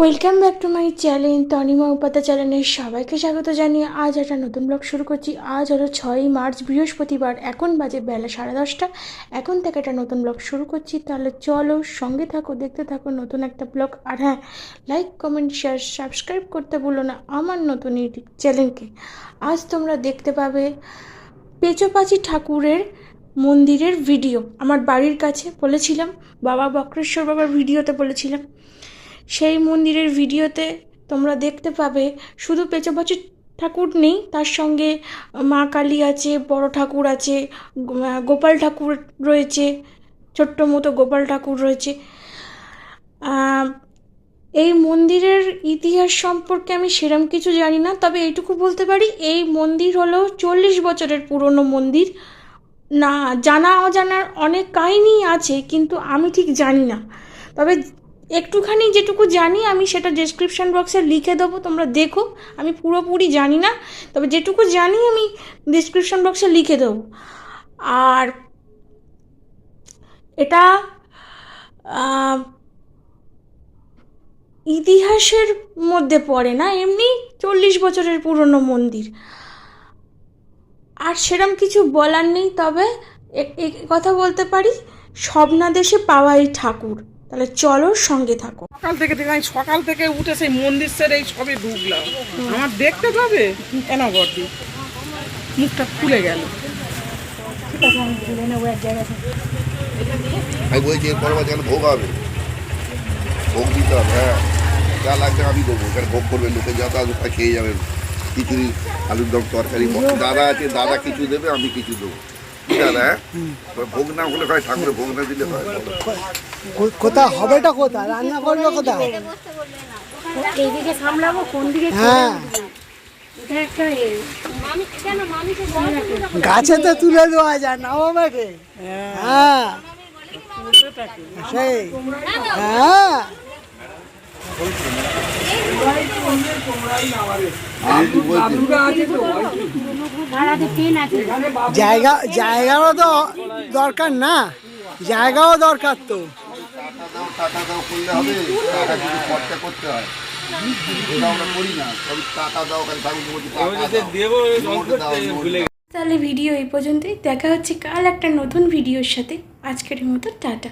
Welcome back to my channel Tanima Upadhyay চ্যানেলের সবাইকে স্বাগত জানিয়ে আজ একটা নতুন ব্লগ শুরু করছি। আজ হলো ছয়ই মার্চ, বৃহস্পতিবার, এখন বাজে বেলা সাড়ে দশটা। এখন থেকে একটা নতুন ব্লগ শুরু করছি। তাহলে চলো সঙ্গে থাকো, দেখতে থাকো নতুন একটা ব্লগ আর হ্যাঁ লাইক কমেন্ট শেয়ার সাবস্ক্রাইব করতে ভুলো না আমার নতুন ইউটিউব চ্যানেলকে আজ তোমরা দেখতে পাবে পেচোপাচি ঠাকুরের মন্দিরের ভিডিও আমার বাড়ির কাছে বলেছিলাম, বাবা বক্রেশ্বর বাবার ভিডিওতে বলেছিলাম। সেই মন্দিরের ভিডিওতে তোমরা দেখতে পাবে, শুধু পেঁচাপাচি ঠাকুর নেই, তার সঙ্গে মা কালী আছে, বড় ঠাকুর আছে গোপাল ঠাকুর রয়েছে, ছোট্ট মতো গোপাল ঠাকুর রয়েছে। এই মন্দিরের ইতিহাস সম্পর্কে আমি সেরম কিছু জানি না, তবে এইটুকু বলতে পারি, এই মন্দির হলো চল্লিশ বছরের পুরনো মন্দির। না জানা অজানার অনেক কাহিনী আছে, কিন্তু আমি ঠিক জানি না। তবে একটুখানি যেটুকু জানি, আমি সেটা ডেসক্রিপশন বক্সে লিখে দেবো, তোমরা দেখো। আমি পুরোপুরি জানি না, তবে যেটুকু জানি আমি ডেসক্রিপশন বক্সে লিখে দেবো। আর এটা ইতিহাসের মধ্যে পড়ে না, এমনি চল্লিশ বছরের পুরনো মন্দির। আর সেরম কিছু বলার নেই, তবে কথা বলতে পারি, স্বপ্নাদেশে পাওয়া এই ঠাকুর। তাহলে চলো সঙ্গে থাকো। সকাল থেকে দেখি আমি সকাল থেকে উঠে সেই মন্দির সেরে এই সবে ঢুকলাম আমার দেখতে পাবে? কেন গর্দি মুখটা খুলে গেল। আমি বলছি এরপর আবার যেন ভোগ হবে। ভোগ দিতে হবে হ্যাঁ। যা লাগবে আমি দেবো। এখানে ভোগ করবে লোকে যা তা খেয়ে যাবেন। খিচুড়ি আলুর দম তরকারি দাদা আছে দাদা কিছু দেবে আমি কিছু দেবো। হবেটা রান্না হ্যাঁ। গাছে তো তুলে দেওয়া যায় না বাবাকে হ্যাঁ। সেই। হ্যাঁ। জায়গা তো দরকার না। জায়গাও দরকার তো। তাহলে ভিডিও এই পর্যন্তই। দেখা হচ্ছে কাল একটা নতুন ভিডিওর সাথে। আজকের মতো টাটা।